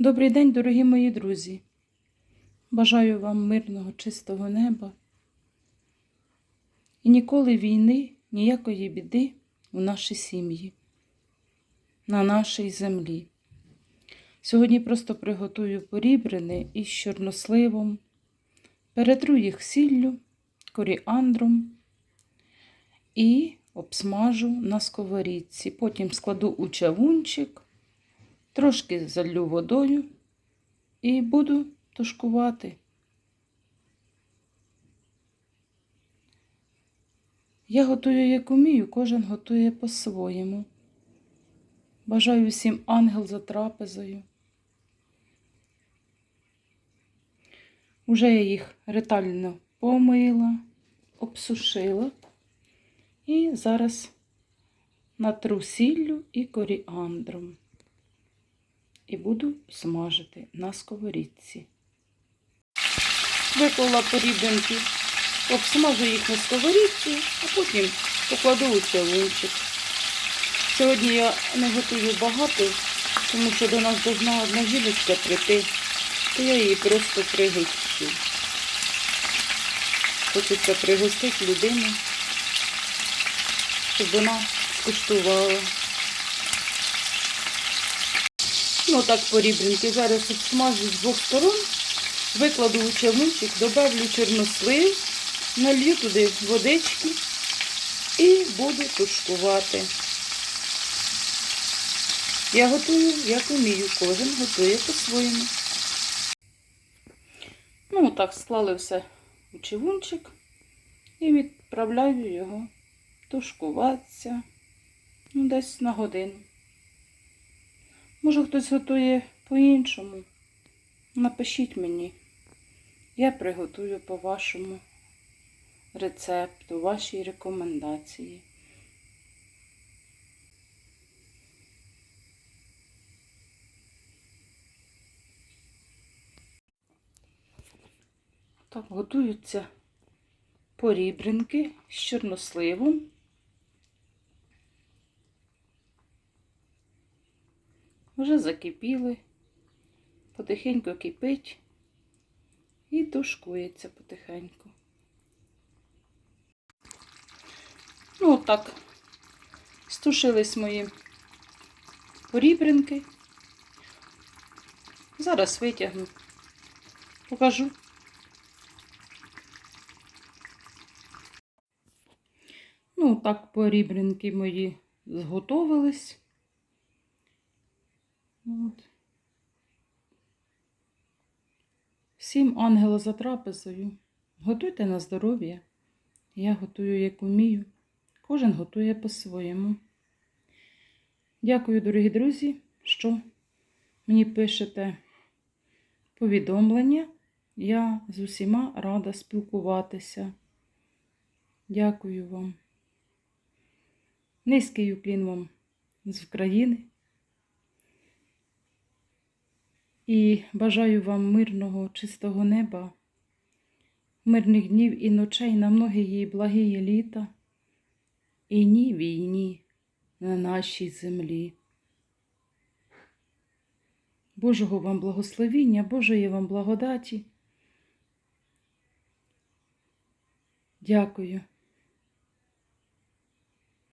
Добрий день, дорогі мої друзі. Бажаю вам мирного, чистого неба і ніколи війни, ніякої біди у нашій сім'ї, на нашій землі. Сьогодні просто приготую порібрини із чорносливом, перетру їх сіллю, коріандром і обсмажу на сковорідці. Потім складу у чавунчик, трошки залю водою і буду тушкувати. Я готую, як умію, кожен готує по-своєму. Бажаю всім ангел за трапезою. Уже я їх ретельно помила, обсушила і зараз натру сіллю і коріандром. І буду смажити на сковорідці. Виклала порібинки, обсмажу їх на сковорідці, а потім покладу у чавунчик. Сьогодні я не готую багато, тому що до нас должна одна жіночка прийти, то я її просто пригощу. Хочеться пригостити людину, щоб вона скуштувала. Ну так порібринки. Зараз обсмажу з двох сторон, викладу у чавунчик, добавлю чорнослив, налью туди водички і буду тушкувати. Я готую, як умію, кожен готує по-своєму. Ну, так, склали все у чавунчик і відправляю його тушкуватися ну, десь на годину. Може, хтось готує по-іншому. Напишіть мені. Я приготую по вашому рецепту, вашій рекомендації. Так, готуються порібринки з чорносливом. Вже закипіли, потихеньку кипить і тушкується потихеньку. Ну, отак, стушились мої порібринки. Зараз витягну, покажу. Ну, так порібринки мої зготовились. От. Всім ангела за трапезою. Готуйте на здоров'я. Я готую, як умію. Кожен готує по-своєму. Дякую, дорогі друзі, що мені пишете повідомлення. Я з усіма рада спілкуватися. Дякую вам. Низький уклін вам з України. І бажаю вам мирного, чистого неба, мирних днів і ночей на многії благії літа, і ні війні на нашій землі. Божого вам благословіння, Божої вам благодаті. Дякую.